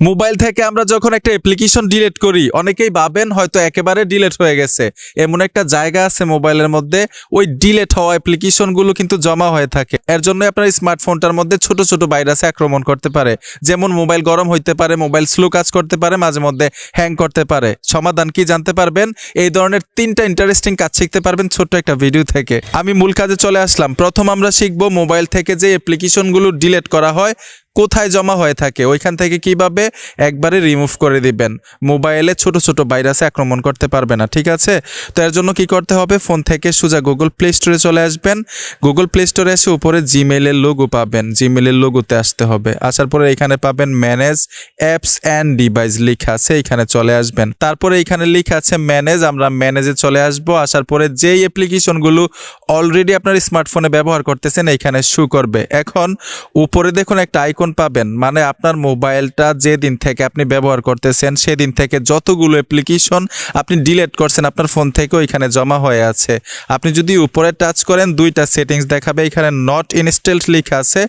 Mobile থেকে আমরা যখন একটা অ্যাপ্লিকেশন ডিলিট করি, অনেকেই ভাবেন হয়তো একেবারে ডিলিট হয়ে গেছে। এমন একটা জায়গা আছে মোবাইলের মধ্যে, ওই ডিলিট হওয়া অ্যাপ্লিকেশনগুলো কিন্তু জমা হয়ে থাকে। এর জন্য আপনার স্মার্টফোনটার মধ্যে ছোট ছোট ভাইরাসে আক্রমণ করতে পারে। যেমন মোবাইল গরম হইতে পারে, মোবাইল স্লো কাজ করতে পারে, মাঝে মধ্যে হ্যাং করতে পারে। সমাধান কি জানতে পারবেন? এই ধরনের তিনটা ইন্টারেস্টিং কাজ শিখতে পারবেন ছোট্ট একটা ভিডিও থেকে। আমি মূল কাজে চলে আসলাম। প্রথম আমরা শিখব মোবাইল থেকে যে অ্যাপ্লিকেশনগুলো ডিলিট করা হয় কোথায় জমা হয়ে থাকে, ওইখান থেকে কীভাবে একবারে রিমুভ করে দিবেন? মোবাইলে ছোট ছোট ভাইরাসে আক্রমণ করতে পারবে না, ঠিক আছে? তো এর জন্য কি করতে হবে? ফোন থেকে সোজা গুগল প্লে স্টোরে চলে আসবেন। গুগল প্লে স্টোরে এসে উপরে জিমেলের লোগো পাবেন। জিমেলের লোগোতে আসতে হবে। আসার পরে এখানে পাবেন ম্যানেজ অ্যাপস অ্যান্ড ডিভাইস লেখা আছে, এখানে চলে আসবেন। তারপরে এখানে লেখা আছে ম্যানেজ আমরা ম্যানেজে চলে আসব। আসার পরে যেই অ্যাপ্লিকেশনগুলো অলরেডি আপনার স্মার্টফোনে ব্যবহার করতেছেন, এখানে শু করবে। এখন উপরে দেখুন একটা আইকন পাবেন মানে আপনার মোবাইলটা যে দিন থেকে আপনি ব্যবহার করতেছেন, সেদিন থেকে যতগুলো অ্যাপ্লিকেশন আপনি ডিলেট করছেন আপনার ফোন থেকে ওইখানে জমা হয়ে আছে। আপনি যদি উপরে টাচ করেন, দুইটা সেটিংস দেখাবে, এখানে নট ইনস্টলড লেখা আছে,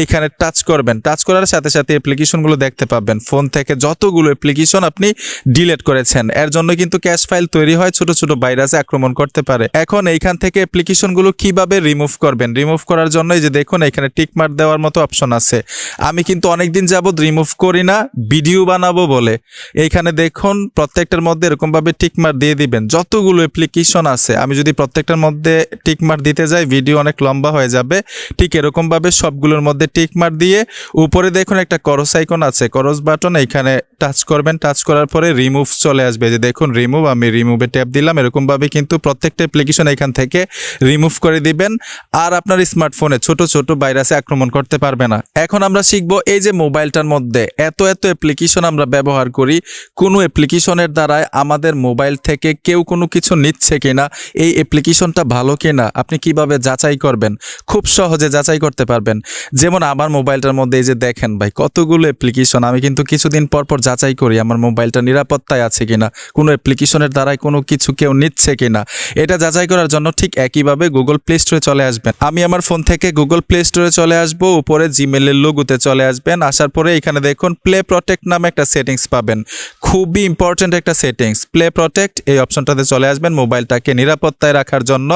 এইখানে টাচ করবেন। টাচ করার সাথে সাথে অ্যাপ্লিকেশনগুলো দেখতে পাবেন। ফোন থেকে যতগুলো অ্যাপ্লিকেশন আপনি ডিলেট করেছেন, এর জন্য কিন্তু ক্যাশ ফাইল তৈরি হয়, ছোট ছোট ভাইরাসে আক্রমণ করতে পারে। এখন এইখান থেকে অ্যাপ্লিকেশনগুলো কীভাবে রিমুভ করবেন? রিমুভ করার জন্য এই যে দেখুন, এখানে টিক মার্ক দেওয়ার মতো অপশন আছে। আমি কিন্তু অনেকদিন যাবত রিমুভ করি না ভিডিও বানাবো বলে। এইখানে দেখুন, প্রত্যেকটার মধ্যে এরকমভাবে টিকমার দিয়ে দিবেন। যতগুলো অ্যাপ্লিকেশন আছে, আমি যদি প্রত্যেকটার মধ্যে টিকমার দিতে যাই ভিডিও অনেক লম্বা হয়ে যাবে। ঠিক এরকমভাবে সবগুলোর মধ্যে টিকমার দিয়ে, উপরে দেখুন একটা করস আইকন আছে। করস বাটন এইখানে টাচ করবেন। টাচ করার পরে রিমুভ চলে আসবে। যে দেখুন রিমুভ আমি রিমুভে ট্যাপ দিলাম। এরকমভাবে কিন্তু প্রত্যেকটা অ্যাপ্লিকেশন এখান থেকে রিমুভ করে দিবেন। আর আপনার স্মার্টফোনে ছোট ছোট ভাইরাসে আক্রমণ করতে পারবে না। এখন আমরা শিখব এই যে মোবাইলটার মধ্যে। এত এত অ্যাপ্লিকেশন আমরা ব্যবহার করি। কোনো অ্যাপ্লিকেশনের দ্বারায় আমাদের মোবাইল থেকে কেউ কোনো কিছু নিচ্ছে কিনা, এই অ্যাপ্লিকেশনটা ভালো কিনা, আপনি কীভাবে যাচাই করবেন? খুব সহজে যাচাই করতে পারবেন। যেমন আমার মোবাইলটার মধ্যে এই যে দেখেন ভাই, কতগুলো অ্যাপ্লিকেশন আমি কিন্তু কিছুদিন পর পর যাচাই করি আমার মোবাইলটা নিরাপত্তায় আছে কিনা, কোনো অ্যাপ্লিকেশনের দ্বারাই কোনো কিছু কেউ নিচ্ছে কিনা। এটা যাচাই করার জন্য ঠিক একইভাবে গুগল প্লে স্টোরে চলে আসবেন। আমি আমার ফোন থেকে গুগল প্লে স্টোরে চলে আসব, উপরে জিমেলের লোগোতে চলে আসবেন। আসার পরে এখানে দেখুন প্লে প্রটেক্ট নামে একটা সেটিংস পাবেন। খুবই ইম্পর্ট্যান্ট একটা সেটিংস প্লে প্রটেক্ট এই অপশনটাতে চলে আসবেন মোবাইলটাকে নিরাপত্তায় রাখার জন্য।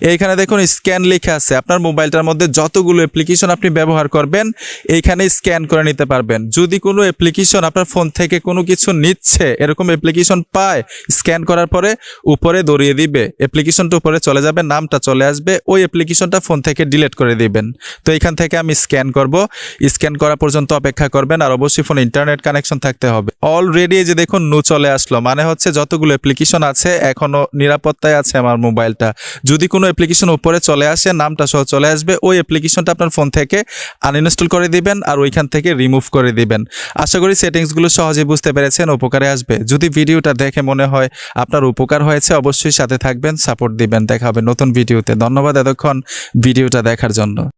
এইখানে দেখুন স্ক্যান লেখা আছে। আপনার মোবাইলটার মধ্যে যতগুলো অ্যাপ্লিকেশন আপনি ব্যবহার করবেন, এইখানে স্ক্যান করে নিতে পারবেন। যদি কোনো অ্যাপ্লিকেশন আপনার ফোন থেকে কোনো কিছু নিচ্ছে, এরকম অ্যাপ্লিকেশন পায় স্ক্যান করার পরে উপরে দৌড়িয়ে দিবে। অ্যাপ্লিকেশনটা উপরে চলে যাবে, নামটা চলে আসবে। ওই অ্যাপ্লিকেশনটা ফোন থেকে ডিলিট করে দিবেন। তো এখান থেকে আমি স্ক্যান করব। স্ক্যান করা পর্যন্ত অপেক্ষা করবেন আর অবশ্যই ফোনে ইন্টারনেট কানেকশন থাকতে হবে। অলরেডি যে দেখুন, নু চলে আসলো। মানে হচ্ছে যতগুলো অ্যাপ্লিকেশন আছে, এখনও নিরাপত্তায় আছে আমার মোবাইলটা। যদি কোনো অ্যাপ্লিকেশন উপরে চলে আসে, নামটা সহ চলে আসবে, ওই অ্যাপ্লিকেশনটা আপনার ফোন থেকে আনইনস্টল করে দিবেন আর ওইখান থেকে রিমুভ করে দিবেন। আশা করি সেটিংসগুলো সহজে বুঝতে পেরেছেন, উপকারে আসবে। যদি ভিডিওটা দেখে মনে হয় আপনার উপকার হয়েছে, অবশ্যই সাথে থাকবেন সাপোর্ট দিবেন। দেখা হবে নতুন ভিডিওতে। ধন্যবাদ এতক্ষণ ভিডিওটা দেখার জন্য।